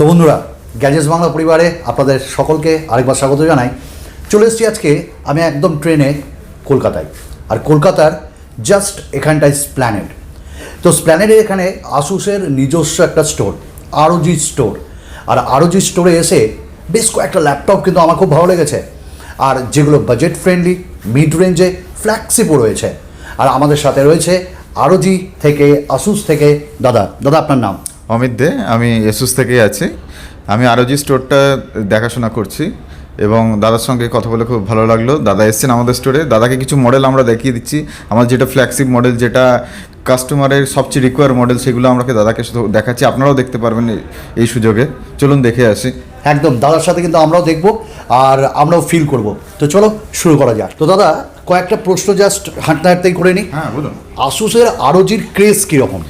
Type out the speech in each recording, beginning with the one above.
তো বন্ধুরা গ্যাজেস বাংলা পরিবারে আপনাদের সকলকে আরেকবার স্বাগত জানাই। চলে এসেছি আজকে আমি একদম ট্রেনে কলকাতায়। আর কলকাতার জাস্ট এখানটায় স্প্ল্যানেড তো স্প্ল্যানেডের এখানে আসুসের নিজস্ব একটা স্টোর আরওজি স্টোর আর আরওজি স্টোরে এসে বেশ কয়েকটা ল্যাপটপ কিন্তু আমার খুব ভালো লেগেছে। আর যেগুলো বাজেট ফ্রেন্ডলি মিড রেঞ্জে ফ্ল্যাক্সিপও রয়েছে। আর আমাদের সাথে রয়েছে আরওজি থেকে আসুস থেকে দাদা। দাদা, আপনার নাম? অমিত দে আমি এসুস থেকেই আছি। আমি আরওজি স্টোরটা দেখাশোনা করছি এবং দাদার সঙ্গে কথা বলে খুব ভালো লাগল। দাদা এসছেন আমাদের স্টোরে। দাদাকে কিছু মডেল আমরা দেখিয়ে দিচ্ছি। আমার যেটা ফ্ল্যাগশিপ মডেল যেটা কাস্টমারের সবচেয়ে রিকোয়ার মডেল সেগুলো আমাকে দাদাকে শুধু দেখাচ্ছি। আপনারাও দেখতে পারবেন এই সুযোগে। চলুন দেখে আসি। একদম দাদার সাথে কিন্তু আমরাও দেখব আর আমরাও ফিল করব। তো চলো শুরু করা যাক। তো দাদা কয়েকটা প্রশ্ন জাস্ট হাঁটতে হাঁটতেই করে নিই হ্যাঁ বলুন। আসুসের আরোজির ক্রেজ কীরকম?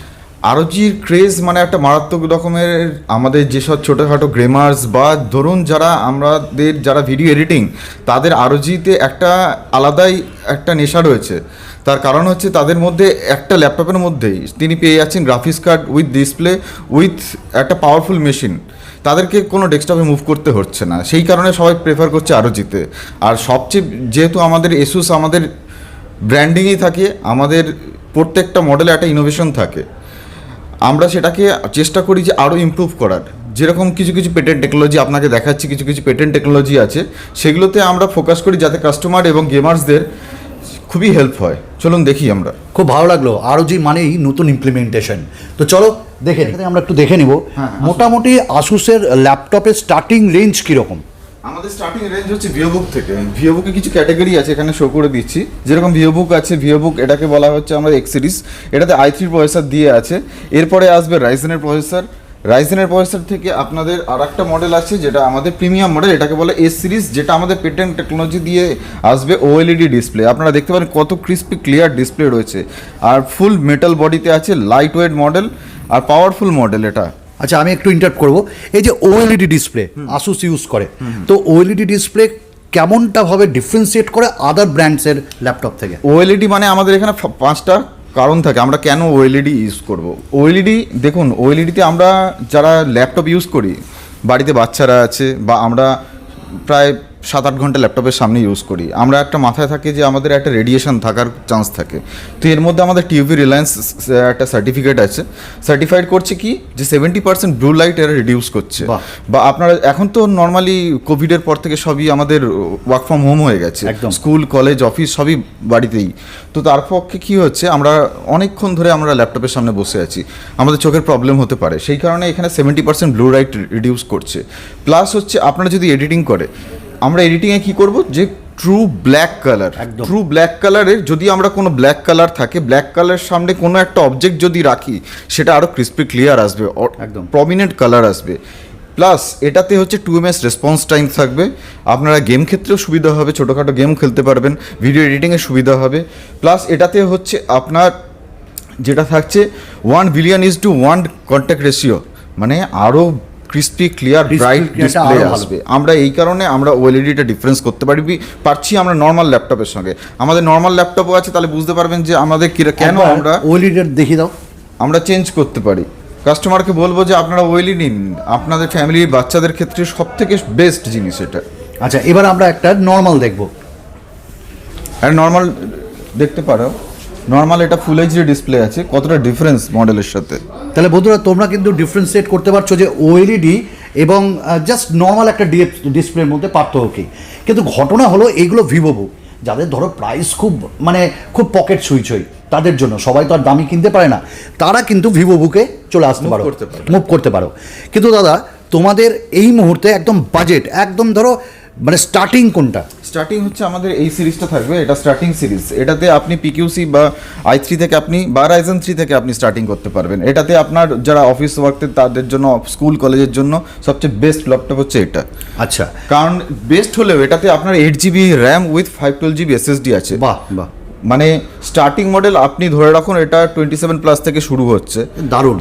আরওজির ক্রেজ মানে একটা মারাত্মক রকমের আমাদের যেসব ছোটোখাটো গ্রেমার্স বা ধরুন যারা আমাদের যারা ভিডিও এডিটিং তাদের আরওজিতে একটা আলাদাই একটা নেশা রয়েছে। তার কারণ হচ্ছে তাদের মধ্যে একটা ল্যাপটপের মধ্যেই তিনি পেয়ে যাচ্ছেন graphics card with display with একটা পাওয়ারফুল মেশিন তাদেরকে কোনো ডেস্কটপে মুভ করতে হচ্ছে না। সেই কারণে সবাই প্রেফার করছে আরওজিতে আর সবচেয়ে যেহেতু আমাদের এসুস আমাদের ব্র্যান্ডিংই থাকে, আমাদের প্রত্যেকটা মডেলে একটা ইনোভেশন থাকে। আমরা সেটাকে চেষ্টা করি যে আরও ইমপ্রুভ করার। যেরকম কিছু কিছু পেটেন্ট টেকনোলজি আপনাকে দেখাচ্ছি কিছু কিছু পেটেন্ট টেকনোলজি আছে সেগুলোতে আমরা ফোকাস করি যাতে কাস্টমার এবং গেমার্সদের খুবই হেল্প হয়। চলুন দেখি আমরা। খুব ভালো লাগল। আরওজি মানেই নতুন ইমপ্লিমেন্টেশন তো চলো দেখে আমরা একটু দেখে নিব। হ্যাঁ, মোটামুটি আসুসের ল্যাপটপের স্টার্টিং রেঞ্জ কীরকম? আমাদের স্টার্টিং রেঞ্জ হচ্ছে ভিওবুক থেকে। ভিওবুকে কিছু ক্যাটাগরি আছে, এখানে শো করে দিচ্ছি। যেরকম ভিওবুক আছে ভিওবুক এটাকে বলা হচ্ছে আমরা এক্স সিরিজ এটাতে আই থ্রি প্রসেসর দিয়ে আছে। এরপরে আসবে রাইজেনের প্রসেসর রাইজেনের প্রসেসর থেকে আপনাদের আর একটা মডেল আছে, যেটা আমাদের প্রিমিয়াম মডেল এটাকে বলে এস সিরিজ যেটা আমাদের পেটেন্ট টেকনোলজি দিয়ে আসবে ওএলইডি ডিসপ্লে আপনারা দেখতে পারেন কত ক্রিস্পি ক্লিয়ার ডিসপ্লে রয়েছে। আর ফুল মেটাল বডিতে আছে লাইট ওয়েট মডেল আর পাওয়ারফুল মডেল এটা। আচ্ছা আমি একটু ইন্টারপ্ট করব। এই যে ওএলইডি ডিসপ্লে আসুস ইউজ করে। তো ওএলইডি ডিসপ্লে কেমনটাভাবে ডিফারেন্সিয়েট করে আদার ব্র্যান্ডসের ল্যাপটপ থেকে? ওএলইডি মানে আমাদের এখানে পাঁচটা কারণ থাকে। আমরা কেন ওএলইডি ইউজ করব? ওএলইডি দেখুন ওএলইডিতে আমরা যারা ল্যাপটপ ইউজ করি বাড়িতে বাচ্চারা আছে বা আমরা প্রায় সাত আট ঘণ্টা ল্যাপটপের সামনে ইউজ করি। আমরা একটা মাথায় থাকি যে আমাদের একটা রেডিয়েশন থাকার চান্স থাকে। তো এর মধ্যে আমাদের টিউবি রিলায়েন্স একটা সার্টিফিকেট আছে। সার্টিফাইড করছে কি? যে সেভেন্টি পার্সেন্ট ব্লু লাইট এরা রিডিউস করছে। বা আপনারা এখন তো নর্মালি কোভিডের পর থেকে সবই আমাদের ওয়ার্ক ফ্রম হোম হয়ে গেছে। স্কুল কলেজ অফিস সবই বাড়িতেই। তো তার পক্ষে কী হচ্ছে? আমরা অনেকক্ষণ ধরে আমরা ল্যাপটপের সামনে বসে আছি। আমাদের চোখের প্রবলেম হতে পারে। সেই কারণে এখানে seventy percent blue light reduce করছে। প্লাস হচ্ছে আপনারা যদি এডিটিং করে আমরা এডিটিংয়ে কী করব? যে ট্রু ব্ল্যাক কালার একদম। ট্রু ব্ল্যাক কালারের যদি আমরা কোনো ব্ল্যাক কালার থাকে ব্ল্যাক কালার সামনে কোনো একটা অবজেক্ট যদি রাখি সেটা আরও ক্রিস্পি ক্লিয়ার আসবে একদম। প্রমিনেন্ট কালার আসবে। প্লাস এটাতে হচ্ছে two M S response time থাকবে। আপনারা গেম ক্ষেত্রেও সুবিধা হবে ছোটোখাটো গেম খেলতে পারবেন ভিডিও এডিটিংয়ে সুবিধা হবে। প্লাস এটাতে হচ্ছে আপনার যেটা থাকছে one billion is to one contact ratio মানে আরও ক্রিস্পি ক্লিয়ার ব্রাইট ডিসপ্লে আসবে। আমরা এই কারণে আমরা ওএলইডিটা ডিফারেন্স করতে পারি। পারছি আমরা নর্মাল ল্যাপটপের সঙ্গে। আমাদের নর্মাল ল্যাপটপও আছে তাহলে বুঝতে পারবেন যে আমাদের কেন আমরা ওএলইডি দেখিয়ে দাও। আমরা চেঞ্জ করতে পারি। কাস্টমারকে বলব যে আপনারা ওয়েলি নিন। আপনাদের ফ্যামিলির বাচ্চাদের ক্ষেত্রে সব থেকে বেস্ট জিনিস এটা। আচ্ছা এবার আমরা একটা নর্মাল দেখব। আর নর্মাল দেখতে পারো। নর্মাল এটা ফুল এইচডি ডিসপ্লে আছে কতটা ডিফারেন্স মডেলের সাথে? তাহলে বন্ধুরা তোমরা কিন্তু ডিফারেন্সিয়েট করতে পারছ যে ওএলইডি এবং জাস্ট নর্মাল একটা ডিসপ্লের মধ্যে পার্থক্য। কী কিন্তু ঘটনা হলো এইগুলো ভিভোবু যাদের ধরো প্রাইস খুব মানে খুব পকেট সুইচই তাদের জন্য। সবাই তো আর দামি কিনতে পারে না। তারা কিন্তু ভিভো বুকে চলে আসতে পারো। মুভ করতে পারো। কিন্তু দাদা তোমাদের এই মুহূর্তে একদম বাজেট একদম ধরো মানে স্টার্টিং কোনটা? স্টার্টিং হচ্ছে আমাদের এই সিরিজটা থাকবে এটা স্টার্টিং সিরিজ। এটাতে আপনি পিকিউসি বা আই থ্রি থেকে আপনি বা রাইজেন থ্রি থেকে আপনি স্টার্টিং করতে পারবেন। এটাতে আপনার যারা অফিস ওয়ার্কতে তাদের জন্য স্কুল কলেজের জন্য সবচেয়ে বেস্ট ল্যাপটপ হচ্ছে এটা। আচ্ছা। কারণ বেস্ট হলেও এটাতে আপনার eight GB RAM with five twelve GB SSD আছে। বাহ বাহ। মানে স্টার্টিং মডেল আপনি ধরে রাখুন এটা টোয়েন্টি সেভেন প্লাস থেকে শুরু হচ্ছে। দারুণ।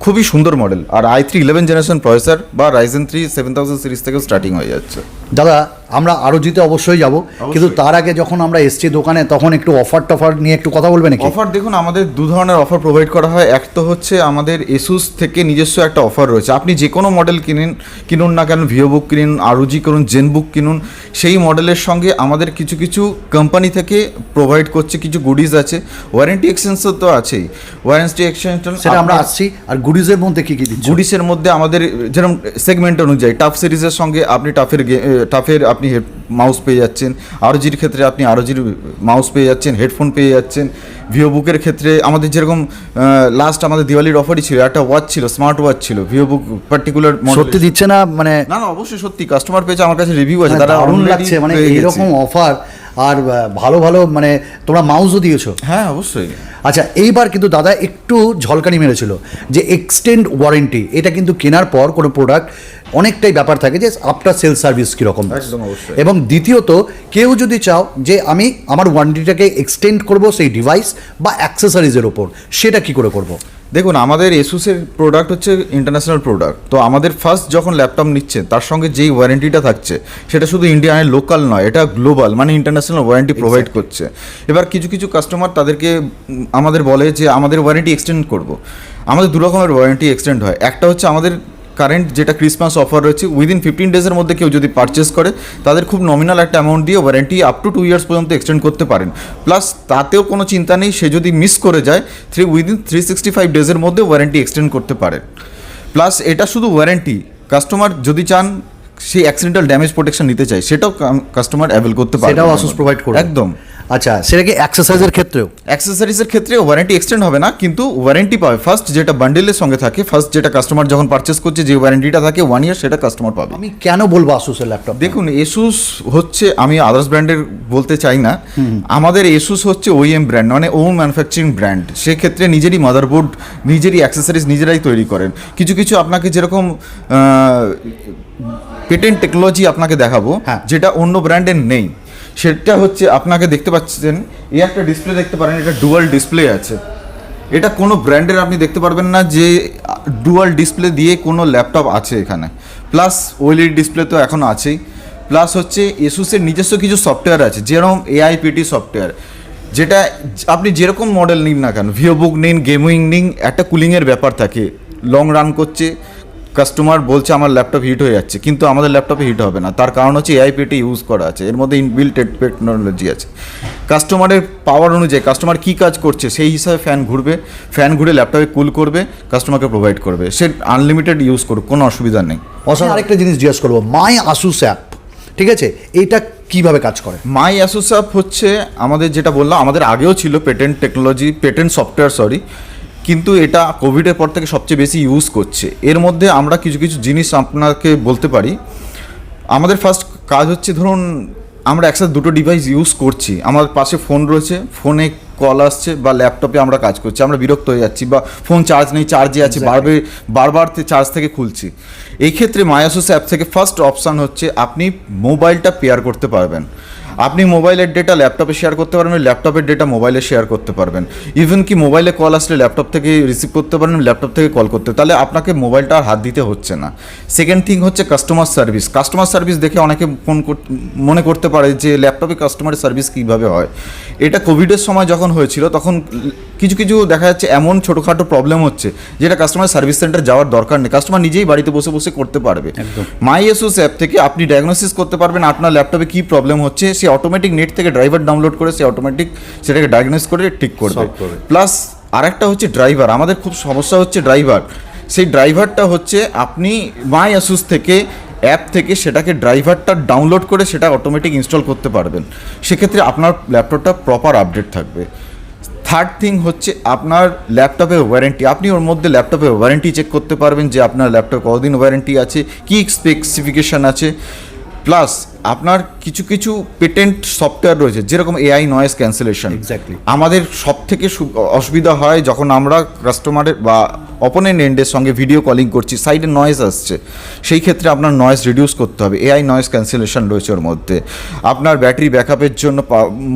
খুবই সুন্দর model. R I three eleven generation processor বা Ryzen three seven thousand series থেকে স্টার্টিং হয়ে যাচ্ছে। দাদা আমরা আরও জিতে অবশ্যই যাব। কিন্তু তার আগে যখন আমরা এসছি দোকানে তখন একটু অফার টফার নিয়ে একটু কথা বলবেন অফার দেখুন আমাদের দু ধরনের অফার প্রোভাইড করা হয়। এক তো হচ্ছে আমাদের এসুস থেকে নিজস্ব একটা অফার রয়েছে। আপনি যে কোনো মডেল কিনুন কিনুন না কেন ভিও বুক কিনুন আরুজি করুন জেন বুক কিনুন সেই মডেলের সঙ্গে আমাদের কিছু কিছু কোম্পানি থেকে প্রোভাইড করছে কিছু গুডিজ আছে ওয়ারেন্টি এক্সচেঞ্জও তো আছেই। ওয়ারেন্টি এক্সচেঞ্জ সেটা আমরা আসছি আর গুডিজের মধ্যে কি কি দিচ্ছি? গুডিসের মধ্যে আমাদের যেরকম সেগমেন্ট অনুযায়ী টাফ সিরিজের সঙ্গে আপনি টাফের টাফের আপনি মাউস পেয়ে যাচ্ছেন। আরজির ক্ষেত্রে আপনি আরজির মাউস পেয়ে যাচ্ছেন হেডফোন পেয়ে যাচ্ছেন। ভিও বুকের ক্ষেত্রে আমাদের যেরকম লাস্ট আমাদের দিওয়ালির অফারই ছিল একটা ওয়াচ ছিল স্মার্ট ওয়াচ ছিল ভিও বুক পার্টিকুলার সত্যি দিচ্ছে না? মানে না না অবশ্যই সত্যি কাস্টমার পেয়েছে আমার কাছে রিভিউ আছে মানে তারা দারুণ লাগছে মানে এরকম অফার আর ভালো ভালো মানে তোমরা মাউসও দিয়েছ। হ্যাঁ অবশ্যই। আচ্ছা এইবার কিন্তু দাদা একটু ঝলকানি মেরেছিল যে এক্সটেন্ড ওয়ারেন্টি এটা কিন্তু কেনার পর কোনো প্রোডাক্ট অনেকটাই ব্যাপার থাকে যে আফটার সেল সার্ভিস কীরকম। এবং দ্বিতীয়ত কেউ যদি চাও যে আমি আমার ওয়ারেন্টিটাকে এক্সটেন্ড করব সেই ডিভাইস বা অ্যাক্সেসরিজের ওপর সেটা কি করে করব? দেখুন আমাদের এসুসের প্রোডাক্ট হচ্ছে ইন্টারন্যাশনাল প্রোডাক্ট তো আমাদের ফার্স্ট যখন ল্যাপটপ নিচ্ছে তার সঙ্গে যেই ওয়ারেন্টিটা থাকছে সেটা শুধু ইন্ডিয়ানের লোকাল নয় এটা গ্লোবাল মানে ইন্টারন্যাশনাল ওয়ারেন্টি প্রোভাইড করছে। এবার কিছু কিছু কাস্টমার তাদেরকে আমাদের বলে যে আমাদের ওয়ারেন্টি এক্সটেন্ড করব। আমাদের দু রকমের ওয়ারেন্টি এক্সটেন্ড হয়। একটা হচ্ছে আমাদের কারেন্ট যেটা ক্রিসমাস অফার রয়েছে উইদিন ফিফটিন ডেজের মধ্যে কেউ যদি পারচেস করে তাদের খুব নমিনাল একটা অ্যামাউন্ট দিয়ে warranty up to two years পর্যন্ত এক্সটেন্ড করতে পারেন। প্লাস তাতেও কোনো চিন্তা নেই সে যদি মিস করে যায় three within three sixty five ডেজের মধ্যে ওয়ারেন্টি এক্সটেন্ড করতে পারেন প্লাস এটা শুধু ওয়ারেন্টি কাস্টমার যদি চান সেই অ্যাক্সিডেন্টাল ড্যামেজ প্রোটেকশন নিতে চাই সেটাও কাস্টমার অ্যাভেল করতে পারে সেটাও আসুস প্রোভাইড করবে। একদম। আচ্ছা সেটা কি অ্যাক্সেসরিজের ক্ষেত্রেও? অ্যাক্সেসরিজের ক্ষেত্রে ওয়ারেন্টি এক্সটেন্ড হবে না কিন্তু ওয়ারেন্টি পাবে। ফার্স্ট যেটা বান্ডেলের সঙ্গে থাকে ফার্স্ট যেটা কাস্টমার যখন পারচেস করছে যে ওয়ারেন্টিটা থাকে ওয়ান ইয়ার সেটা কাস্টমার পাবে। আমি কেন বলব আসুসের ল্যাপটপ দেখুন এসুস হচ্ছে আমি আদার্স ব্র্যান্ডের বলতে চাই না। আমাদের এসুস হচ্ছে ওইএম ব্র্যান্ড মানে ওম ম্যানুফ্যাকচারিং ব্র্যান্ড সেক্ষেত্রে নিজেরই মাদারবোর্ড নিজেরই অ্যাক্সেসরিজ নিজেরাই তৈরি করেন। কিছু কিছু আপনাকে যেরকম পেটেন্ট টেকনোলজি আপনাকে দেখাবো হ্যাঁ। যেটা অন্য ব্র্যান্ডের নেই। সেটা হচ্ছে আপনাকে দেখতে পাচ্ছেন, এই একটা ডিসপ্লে দেখতে পারেন, এটা ডুয়াল ডিসপ্লে আছে। এটা কোনো ব্র্যান্ডের আপনি দেখতে পারবেন না যে ডুয়াল ডিসপ্লে দিয়ে কোনো ল্যাপটপ আছে এখানে। প্লাস ওএলইডি ডিসপ্লে তো এখন আছেই। প্লাস হচ্ছে এসুসের নিজস্ব কিছু সফটওয়্যার আছে, যেরকম এআইপিটি সফটওয়্যার যেটা আপনি যেরকম মডেল নিন না কেন ভিও বুক নিন গেমিং নিন, একটা কুলিংয়ের ব্যাপার থাকে। লং রান করছে কাস্টমার বলছে আমার ল্যাপটপ হিট হয়ে যাচ্ছে কিন্তু আমাদের ল্যাপটপে হিট হবে না। তার কারণ হচ্ছে এআইপিটি ইউজ করা আছে এর মধ্যে ইনবিল্ট টেকনোলজি আছে। কাস্টমারের পাওয়ার অনুযায়ী কাস্টমার কী কাজ করছে সেই হিসাবে ফ্যান ঘুরবে ফ্যান ঘুরে ল্যাপটপে কুল করবে কাস্টমারকে প্রোভাইড করবে। সে আনলিমিটেড ইউজ করুক কোনো অসুবিধা নেই। আরেকটা জিনিস জিজ্ঞেস করব মাই আসুস অ্যাপ ঠিক আছে? এইটা কীভাবে কাজ করে? মাই অ্যাসোসিয়াপ হচ্ছে আমাদের যেটা বললাম আমাদের আগেও ছিল patent technology patent software sorry কিন্তু এটা কোভিডের পর থেকে সবচেয়ে বেশি ইউজ করছে। এর মধ্যে আমরা কিছু কিছু জিনিস আপনাকে বলতে পারি। আমাদের ফার্স্ট কাজ হচ্ছে ধরুন আমরা একসাথে দুটো ডিভাইস ইউজ করছি। আমার পাশে ফোন রয়েছে ফোনে কল আসছে বা ল্যাপটপে আমরা কাজ করছি। আমরা বিরক্ত হয়ে যাচ্ছি বা ফোন চার্জ নেই চার্জে আছে বারবার বারবার চার্জ থেকে খুলছি। এই ক্ষেত্রে মায়াসোস অ্যাপ থেকে ফার্স্ট অপশান হচ্ছে আপনি মোবাইলটা পেয়ার করতে পারবেন। আপনি মোবাইলের ডেটা ল্যাপটপে শেয়ার করতে পারবেন ল্যাপটপের ডেটা মোবাইলে শেয়ার করতে পারবেন। ইভেন কি মোবাইলে কল আসলে ল্যাপটপ থেকে রিসিভ করতে পারেন ল্যাপটপ থেকে কল করতে। তাহলে আপনাকে মোবাইলটা আর হাত দিতে হচ্ছে না। সেকেন্ড থিং হচ্ছে কাস্টমার সার্ভিস কাস্টমার সার্ভিস দেখে অনেকে ফোন মনে করতে পারে যে ল্যাপটপে কাস্টমার সার্ভিস কীভাবে হয়। এটা কোভিডের সময় যখন হয়েছিল তখন কিছু কিছু দেখা যাচ্ছে এমন ছোটোখাটো প্রবলেম হচ্ছে যেটা কাস্টমার সার্ভিস সেন্টার যাওয়ার দরকার নেই। কাস্টমার নিজেই বাড়িতে বসে বসে করতে পারবে। মাই এসোস অ্যাপ থেকে আপনি ডায়াগনোসিস করতে পারবেন আপনার ল্যাপটপে কী প্রবলেম হচ্ছে সে অটোমেটিক নেট থেকে ড্রাইভার ডাউনলোড করে সে অটোমেটিক সেটাকে ডায়াগনোস করে ঠিক করবে। প্লাস আরেকটা হচ্ছে ড্রাইভার আমাদের খুব সমস্যা হচ্ছে ড্রাইভার সেই ড্রাইভারটা হচ্ছে আপনি মাই অ্যাসুস থেকে অ্যাপ থেকে সেটাকে ড্রাইভারটা ডাউনলোড করে সেটা অটোমেটিক ইনস্টল করতে পারবেন। সেক্ষেত্রে আপনার ল্যাপটপটা প্রপার আপডেট থাকবে। থার্ড থিং হচ্ছে আপনার ল্যাপটপের ওয়ারেন্টি আপনি ওর মধ্যে ল্যাপটপের ওয়ারেন্টি চেক করতে পারবেন যে আপনার ল্যাপটপ কতদিন ওয়ারেন্টি আছে কী স্পেসিফিকেশান আছে। প্লাস আপনার কিছু কিছু পেটেন্ট সফটওয়্যার রয়েছে যেরকম এআই নয়েস ক্যান্সেলেশন. আমাদের সব থেকে অসুবিধা হয় যখন আমরা কাস্টমারের বা অপোনেন্ট এন্ডের সঙ্গে ভিডিও কলিং করছি সাইডে নয়েজ আসছে। সেই ক্ষেত্রে আপনার নয়েজ রিডিউস করতে হবে এআই নয়েজ ক্যান্সেলেশন রয়েছে ওর মধ্যে। আপনার ব্যাটারি ব্যাকআপের জন্য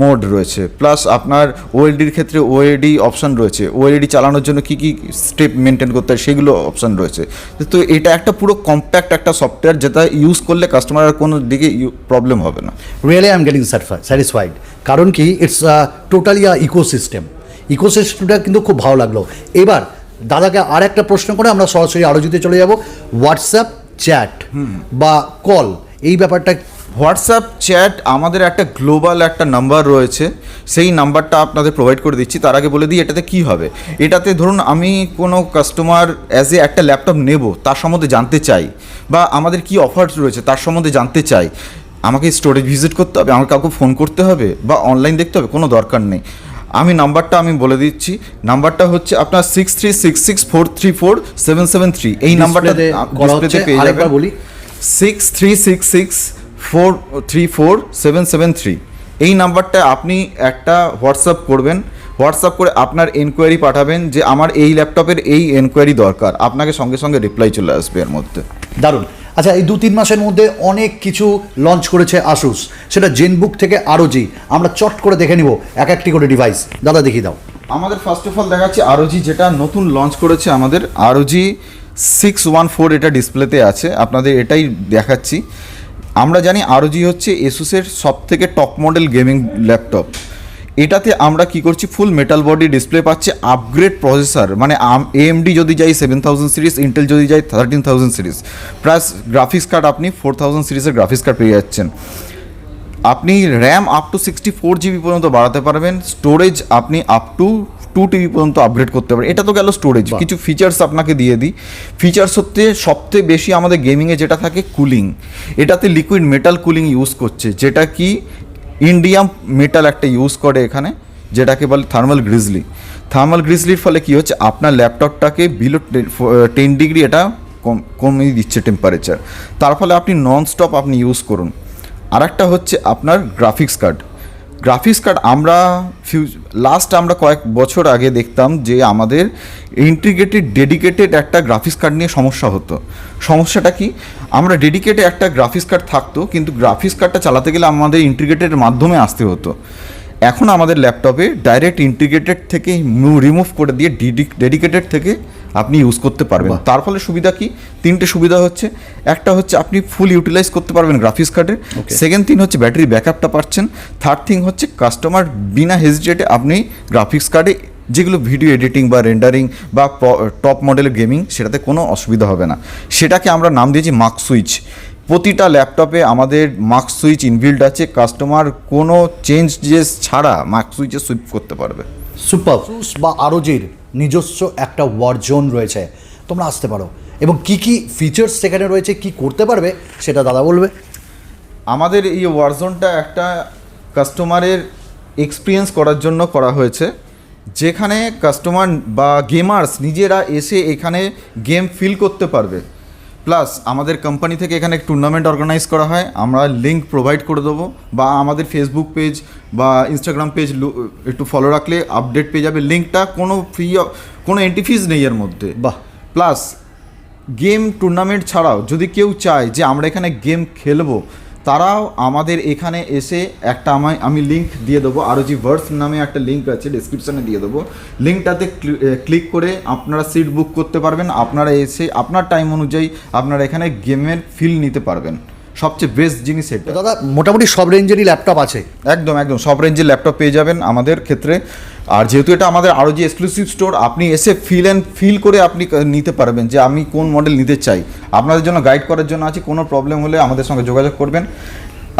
মোড রয়েছে প্লাস আপনার ওএলডির ক্ষেত্রে ওএডি অপশান রয়েছে। ওএলডি চালানোর জন্য কী কী স্টেপ মেনটেন করতে হয় সেগুলো অপশন রয়েছে। তো এটা একটা পুরো কম্প্যাক্ট একটা সফটওয়্যার যেটা ইউজ করলে কাস্টমারের কোনো দিকে প্রবলেম হবে না। Really I am getting satisfied কারণ কি ইটস টোটালি আ ইকোসিস্টেম ইকোসিস্টেমটা কিন্তু খুব ভালো লাগল। এবার দাদাকে আর একটা প্রশ্ন করে আমরা সরাসরি আরও যদি চলে যাব। হোয়াটসঅ্যাপ চ্যাট বা কল এই ব্যাপারটা হোয়াটসঅ্যাপ চ্যাট আমাদের একটা গ্লোবাল একটা নাম্বার রয়েছে। সেই নাম্বারটা আপনাদের প্রোভাইড করে দিচ্ছি। তার আগে বলে দিই এটাতে কি হবে? এটাতে ধরুন আমি কোনো কাস্টমার অ্যাজ এ একটা ল্যাপটপ নেব তার সম্বন্ধে জানতে চাই বা আমাদের কি অফার রয়েছে তার সম্বন্ধে জানতে চাই। আমাকে স্টোরেজ ভিজিট করতে হবে আমাকে কাউকে ফোন করতে হবে বা অনলাইন দেখতে হবে কোনো দরকার নেই। আমি নাম্বারটা আমি বলে দিচ্ছি। নাম্বারটা হচ্ছে আপনার six three six six four three four seven seven three এই নাম্বারটা Displayতে পেয়ে যাবেন। বলি। Six three six six four three four seven seven three এই নাম্বারটা আপনি একটা হোয়াটসঅ্যাপ করবেন। হোয়াটসঅ্যাপ করে আপনার এনকোয়ারি পাঠাবেন যে আমার এই ল্যাপটপের এই এনকোয়ারি দরকার। আপনাকে সঙ্গে সঙ্গে রিপ্লাই চলে আসবে এর মধ্যে। দারুণ। আচ্ছা এই দু তিন মাসের মধ্যে অনেক কিছু লঞ্চ করেছে আসুস সেটা জেনবুক থেকে আরও জি আমরা চট করে দেখে নিব, এক একটি করে ডিভাইস দাদা, দেখিয়ে দাও। আমাদের ফার্স্ট অফ অল দেখাচ্ছি আরওজি যেটা নতুন লঞ্চ করেছে আমাদের। আরওজি সিক্স ওয়ান ফোর এটা ডিসপ্লেতে আছে। আপনাদের এটাই দেখাচ্ছি। আমরা জানি আরওজি হচ্ছে এসুসের সব থেকে টপ মডেল গেমিং ল্যাপটপ এটাতে আমরা কি করছি? ফুল মেটাল বডি ডিসপ্লে পাচ্ছে আপগ্রেড প্রসেসর মানে এএমডি যদি যাই সেভেন থাউজেন্ড সিরিজ ইন্টেল যদি যাই thirteen thousand series plus graphics card আপনি ফোর থাউজেন্ড সিরিজের গ্রাফিক্স কার্ড পেয়ে যাচ্ছেন। আপনি RAM up to sixty four GB পর্যন্ত বাড়াতে পারবেন স্টোরেজ আপনি আপ টু টু টিবি পর্যন্ত আপগ্রেড করতে পারেন এটা তো গেল স্টোরেজ কিছু ফিচার্স আপনাকে দিয়ে দিই। ফিচার্স হচ্ছে সবথেকে বেশি আমাদের গেমিংয়ে যেটা থাকে কুলিং এটাতে লিকুইড মেটাল কুলিং ইউজ করছে যেটা কি ইন্ডিয়াম মেটাল একটা ইউজ করে এখানে, যেটাকে বলে থার্মাল গ্রিজলি থার্মাল গ্রিজলির ফলে কি হচ্ছে? আপনার ল্যাপটপটাকে বিলো টেন ডিগ্রি এটা কম, কমিয়ে দিচ্ছে টেম্পারেচার তার ফলে আপনি নন স্টপ আপনি ইউজ করুন। আরেকটা হচ্ছে আপনার গ্রাফিক্স কার্ড গ্রাফিক্স কার্ড আমরা ফিউ লাস্ট আমরা কয়েক বছর আগে দেখতাম যে আমাদের ইন্টিগ্রেটেড ডেডিকেটেড একটা গ্রাফিক্স কার্ড নিয়ে সমস্যা হতো। সমস্যাটা কি? আমরা ডেডিকেটেড একটা গ্রাফিক্স কার্ড থাকতো, কিন্তু গ্রাফিক্স কার্ডটা চালাতে গেলে আমাদের ইন্টিগ্রেটেডের মাধ্যমে আসতে হতো। এখন আমাদের ল্যাপটপে ডাইরেক্ট ইন্টিগ্রেটেড থেকে রিমুভ করে দিয়ে ডেডিকেটেড থেকে আপনি ইউজ করতে পারবেন। তার ফলে সুবিধা কি? তিনটে সুবিধা হচ্ছে। একটা হচ্ছে আপনি ফুল ইউটিলাইজ করতে পারবেন গ্রাফিক্স কার্ডের সেকেন্ড থিং হচ্ছে ব্যাটারি ব্যাকআপটা পাচ্ছেন। থার্ড থিং হচ্ছে কাস্টমার বিনা হেজিটেটে আপনি গ্রাফিক্স কার্ডে যেগুলো ভিডিও এডিটিং বা রেন্ডারিং বা টপ মডেলের গেমিং সেটাতে কোনো অসুবিধা হবে না। সেটাকে আমরা নাম দিয়েছি মার্ক সুইচ প্রতিটা ল্যাপটপে আমাদের মার্ক সুইচ ইনবিল্ড আছে। কাস্টমার কোনো চেঞ্জেস ছাড়া মার্ক সুইচে সুইপ করতে পারবে। সুপার বা আরোজির নিজস্ব একটা ওয়ার্জন রয়েছে। তোমরা আসতে পারো। এবং কি কি ফিচার্স সেখানে রয়েছে, কি করতে পারবে, সেটা দাদা বলবে। আমাদের এই ওয়ারজোনটা একটা কাস্টমারের এক্সপিরিয়েন্স করার জন্য করা হয়েছে। যেখানে কাস্টমার বা গেমার্স নিজেরা এসে এখানে গেম ফিল করতে পারবে। প্লাস আমাদের কোম্পানি থেকে এখানে টুর্নামেন্ট অর্গানাইজ করা হয়। আমরা লিঙ্ক প্রোভাইড করে দেবো বা আমাদের ফেসবুক পেজ বা ইনস্টাগ্রাম পেজ একটু ফলো রাখলে আপডেট পেয়ে যাবে। লিঙ্কটা কোনো ফ্রি কোনো এন্ট্রি ফিজ নেই এর মধ্যে। বাহ। প্লাস গেম টুর্নামেন্ট ছাড়াও যদি কেউ চায় যে আমরা এখানে গেম খেলব তারাও আমাদের এখানে এসে একটা আমায় আমি লিঙ্ক দিয়ে দেবো। আরও জি ভার্স নামে একটা লিঙ্ক আছে ডিসক্রিপশানে দিয়ে দেবো। লিঙ্কটাতে ক্লিক করে আপনারা সিট বুক করতে পারবেন। আপনারা এসে, আপনার টাইম অনুযায়ী আপনারা এখানে গেমের ফিল নিতে পারবেন। সবচেয়ে বেস্ট জিনিস এটা দাদা মোটামুটি সব রেঞ্জেরই ল্যাপটপ আছে। একদম একদম। সব রেঞ্জের ল্যাপটপ পেয়ে যাবেন আমাদের ক্ষেত্রে। আর যেহেতু এটা আমাদের আরও যে এক্সক্লুসিভ স্টোর আপনি এসে ফিল অ্যান্ড ফিল করে আপনি নিতে পারবেন যে আমি কোন মডেল নিতে চাই। আপনাদের জন্য গাইড করার জন্য আছে কোনো প্রবলেম হলে আমাদের সঙ্গে যোগাযোগ করবেন।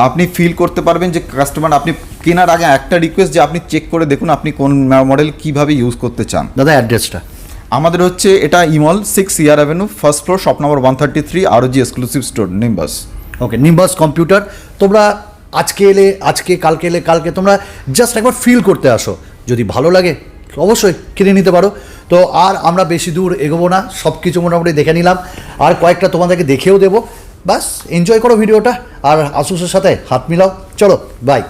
আপনি ফিল করতে পারবেন যে কাস্টমার আপনি কেনার আগে একটা রিকোয়েস্ট যে আপনি চেক করে দেখুন আপনি কোন মডেল কীভাবে ইউজ করতে চান। দাদা অ্যাড্রেসটা আমাদের হচ্ছে এটা ইমল six year avenue first floor shop number one thirty three R O G exclusive store Nimbus okay Nimbus computer তোমরা আজকে এলে, আজকে, কালকে এলে, কালকে তোমরা জাস্ট একবার ফিল করতে আসো। যদি ভালো লাগে, অবশ্যই কিনে নিতে পারো। তো আর আমরা বেশি দূর এগোবো না সব কিছু মোটামুটি দেখে নিলাম। আর কয়েকটা তোমাদেরকে দেখেও দেবো। বাস এনজয় করো ভিডিওটা, আর আসুসের সাথে হাত মিলাও। চলো বাই